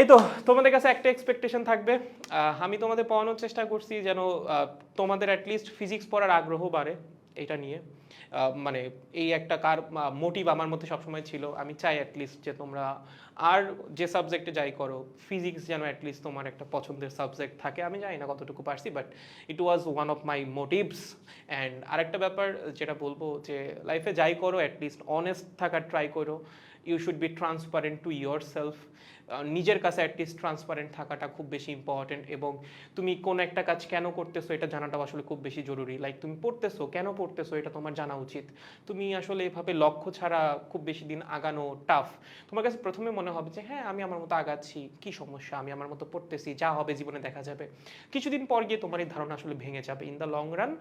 এই তো তোমাদের কাছে একটা এক্সপেকটেশন থাকবে। আমি তোমাদের পড়ানোর চেষ্টা করছি যেন তোমাদের অ্যাটলিস্ট ফিজিক্স পড়ার আগ্রহ বাড়ে। এটা নিয়ে। মানে এই একটা কার মোটিভ আমার মধ্যে সবসময় ছিল। আমি চাই অ্যাটলিস্ট যে তোমরা আর যে সাবজেক্টে যাই করো ফিজিক্স যেন অ্যাটলিস্ট তোমার একটা পছন্দের সাবজেক্ট থাকে। আমি জানি না কতটুকু পারছি but it was one of my motives and আরেকটা ব্যাপার যেটা বলব যে লাইফে যাই করো অ্যাটলিস্ট অনেস্ট থাকার ট্রাই করো। You should be transparent to yourself নিজের কাছে অ্যাটলিস্ট ট্রান্সপারেন্ট থাকাটা খুব বেশি ইম্পর্টেন্ট এবং তুমি কোন একটা কাজ কেন করতেছো, এটা জানাটাও আসলে খুব বেশি জরুরি। লাইক তুমি পড়তেছো, কেন পড়তেছো এটা তোমার জানা উচিত। তুমি আসলে এভাবে লক্ষ্য ছাড়া খুব বেশি দিন আগানো টাফ তোমার কাছে প্রথমে মনে হবে যে হ্যাঁ আমি আমার মতো আগাচ্ছি, কি সমস্যা? আমি আমার মতো পড়তেছি, যা হবে জীবনে দেখা যাবে। কিছুদিন পর গিয়ে তোমার এই ধারণা আসলে ভেঙে যাবে। In the long run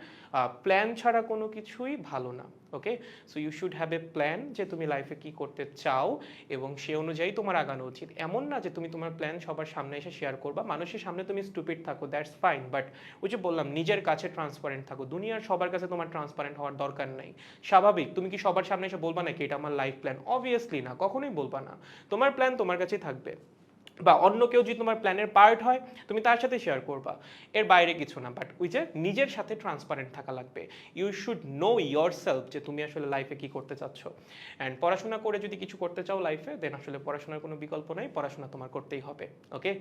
plan ছাড়া কোনো কিছুই ভালো না okay so you should have a plan যে তুমি লাইফে কি করতে চাও এবং সে অনুযায়ী তোমার আগানো উচিত। এমন না যে তুমি তোমার প্ল্যান সবার সামনে এসে শেয়ার করবা। মানুষের সামনে তুমি স্টুপিড থাকো দ্যাটস ফাইন বাট ওই যে বললাম, নিজের কাছে ট্রান্সপারেন্ট থাকো। দুনিয়ার সবার কাছে তোমার ট্রান্সপারেন্ট হওয়ার দরকার নেই। স্বাভাবিক, তুমি কি সবার সামনে এসে বলবা নাকি এটা আমার লাইফ প্ল্যান অবভিয়াসলি না, কখনোই বলবা না। তোমার প্ল্যান তোমার কাছেই থাকবে। বা অন্য কেউ যদি তোমার প্ল্যানের পার্ট হয়, তুমি তার সাথে শেয়ার করবা। এর বাইরে কিছু না বাট ওই যে নিজের সাথে ট্রান্সপারেন্ট থাকা লাগবে। You should know yourself যে তুমি আসলে লাইফে কি করতে চাচ্ছ। অ্যান্ড পড়াশোনা করে যদি কিছু করতে চাও লাইফে দেন আসলে পড়াশোনার কোনো বিকল্প নেই, পড়াশোনা তোমার করতেই হবে ওকে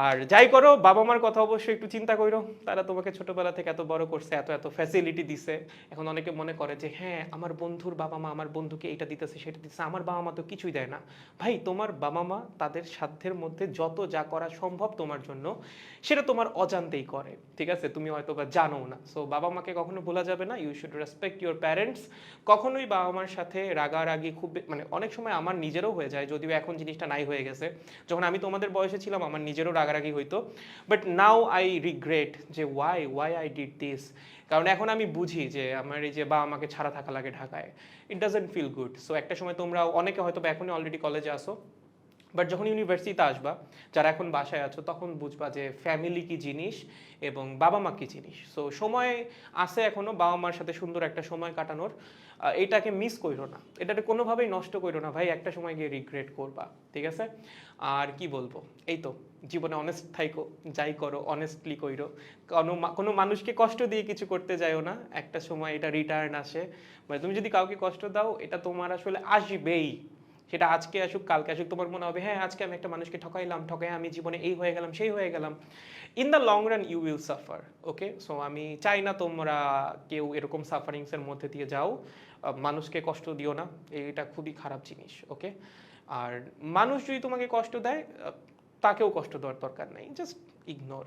আর যাই করো বাবা মার কথা অবশ্যই একটু চিন্তা করো তারা তোমাকে ছোটবেলা থেকে এত বড় করছে, এত এত ফ্যাসিলিটি দিছে। এখন অনেকে মনে করে যে হ্যাঁ আমার বন্ধুর বাবা মা আমার বন্ধুকে এটা দিতেছে, সেটা দিতেছে। আমার বাবা মা তো কিছুই দেয় না। ভাই, তোমার বাবা মা তাদের সাধ্যের মধ্যে যত যা করা সম্ভব তোমার জন্য, সেটা তোমার অজান্তেই করে। ঠিক আছে? তুমি হয়তো বা জানো না। সো বাবা মাকে কখনো ভোলা যাবে না। You should respect your parents কখনোই বাবা মার সাথে রাগারাগি খুব মানে অনেক সময় আমার নিজেরও হয়ে যায়, যদিও এখন জিনিসটা নাই হয়ে গেছে। যখন আমি তোমাদের বয়সে ছিলাম, আমার নিজেরও রাগারাগি হইতো। বাট নাও আই রিগ্রেট যে why why I did this কারণ এখন আমি বুঝি যে আমার এই যে বাবা মাকে ছাড়া থাকা লাগে ঢাকায়। It doesn't feel good so একটা সময় তোমরা অনেকে হয়তো বা এখনই অলরেডি কলেজে আসো। বাট যখন ইউনিভার্সিটিতে আসবা, যারা এখন বাসায় আছো, তখন বুঝবা যে ফ্যামিলি কি জিনিস এবং বাবা মা কি জিনিস। সো সময় আছে এখনও, বাবা মার সাথে সুন্দর একটা সময় কাটানোর। এটাকে মিস করো না। এটাকে কোনোভাবেই নষ্ট করো না। ভাই, একটা সময় গিয়ে রিগ্রেট করবা, ঠিক আছে? আর কি বলব? এই তো, জীবনে অনেস্ট থাইকো, যাই করো অনেস্টলি কইরো। কোনো কোনো মানুষকে কষ্ট দিয়ে কিছু করতে যাইও না। একটা সময় এটা রিটার্ন আসে। মানে তুমি যদি কাউকে কষ্ট দাও, এটা তোমার আসলে আসবেই। সেটা আজকে আসুক, কালকে আসুক, তোমার মনে হবে হ্যাঁ আজকে আমি একটা মানুষকে ঠকাইলাম, ঠকাই আমি জীবনে এই হয়ে গেলাম, সেই হয়ে গেলাম। In the long run you will suffer okay so আমি চাই না তোমরা কেউ এরকম সাফারিংসের মধ্যে দিয়ে যাও। মানুষকে কষ্ট দিও না, এটা খুবই খারাপ জিনিস ওকে আর মানুষ যদি তোমাকে কষ্ট দেয় তাকেও কষ্ট দেওয়ার দরকার নেই জাস্ট ইগনোর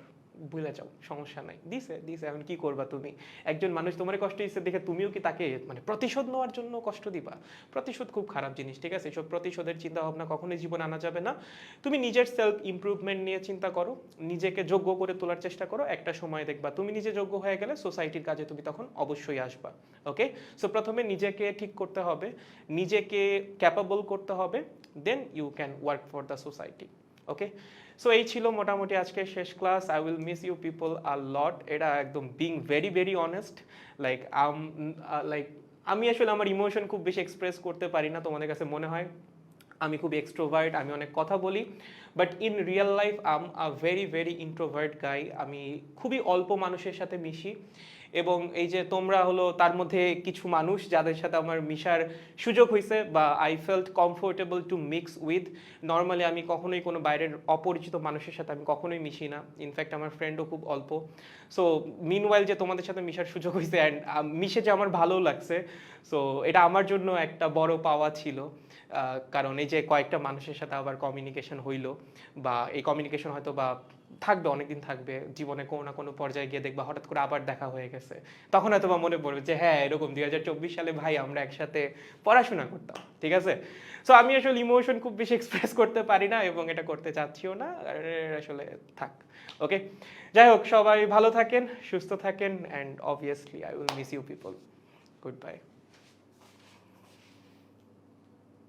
ভুলে যাও, সমস্যা নাই। দিছে দিছে, এখন কি করবা তুমি? একজন মানুষ তোমার কষ্ট দিচ্ছে দেখে তুমিও কি তাকে মানে প্রতিশোধ নেওয়ার জন্য কষ্ট দিবা? প্রতিশোধ খুব খারাপ জিনিস, ঠিক আছে? এসব প্রতিশোধের চিন্তা ভাবনা কখনোই জীবন আনা যাবে না। তুমি নিজের সেলফ ইমপ্রুভমেন্ট নিয়ে চিন্তা করো, নিজেকে যোগ্য করে তোলার চেষ্টা করো। একটা সময় দেখবা তুমি নিজে যোগ্য হয়ে গেলে সোসাইটির কাজে তুমি তখন অবশ্যই আসবা ওকে সো প্রথমে নিজেকে ঠিক করতে হবে, নিজেকে ক্যাপাবল করতে হবে then you can work for the society okay so এই ছিল মোটামুটি আজকে শেষ class I will miss you people a lot এটা একদম being very very honest like um like আমি আসলে আমার ইমোশন খুব বেশি এক্সপ্রেস করতে পারি না, তোমাদের কাছে মনে হয়? আমি খুব এক্সট্রোভার্ট আমি অনেক কথা বলি but in real life I'm a very very introvert guy আমি খুবই অল্প মানুষের সাথে মিশি এবং এই যে তোমরা হলো তার মধ্যে কিছু মানুষ যাদের সাথে আমার মিশার সুযোগ হয়েছে বা I felt comfortable to mix with normally আমি কখনোই কোনো বাইরের অপরিচিত মানুষের সাথে আমি কখনোই মিশি না ইনফ্যাক্ট আমার ফ্রেন্ডও খুব অল্প। সো মিনওয়াইল যে তোমাদের সাথে মিশার সুযোগ হয়েছে অ্যান্ড মিশে যে আমার ভালো লাগছে সো এটা আমার জন্য একটা বড় পাওয়া ছিল কারণ এই যে কয়েকটা মানুষের সাথে আবার কমিউনিকেশন হইল বা এই কমিউনিকেশন হয়তো বা থাকবে, অনেকদিন থাকবে, জীবনে কোনো না কোনো পর্যায়ে গিয়ে দেখবা হঠাৎ করে আবার দেখা হয়ে গেছে। তখন হয়তো বা মনে পড়বে যে হ্যাঁ এরকম দুই হাজার চব্বিশ সালে ভাই আমরা একসাথে পড়াশোনা করতাম, ঠিক আছে? সো আমি আসলে ইমোশন খুব বেশি এক্সপ্রেস করতে পারি না এবং এটা করতে চাচ্ছিও না আসলে থাক ওকে যাই হোক, সবাই ভালো থাকেন, সুস্থ থাকেন and obviously I will miss you people goodbye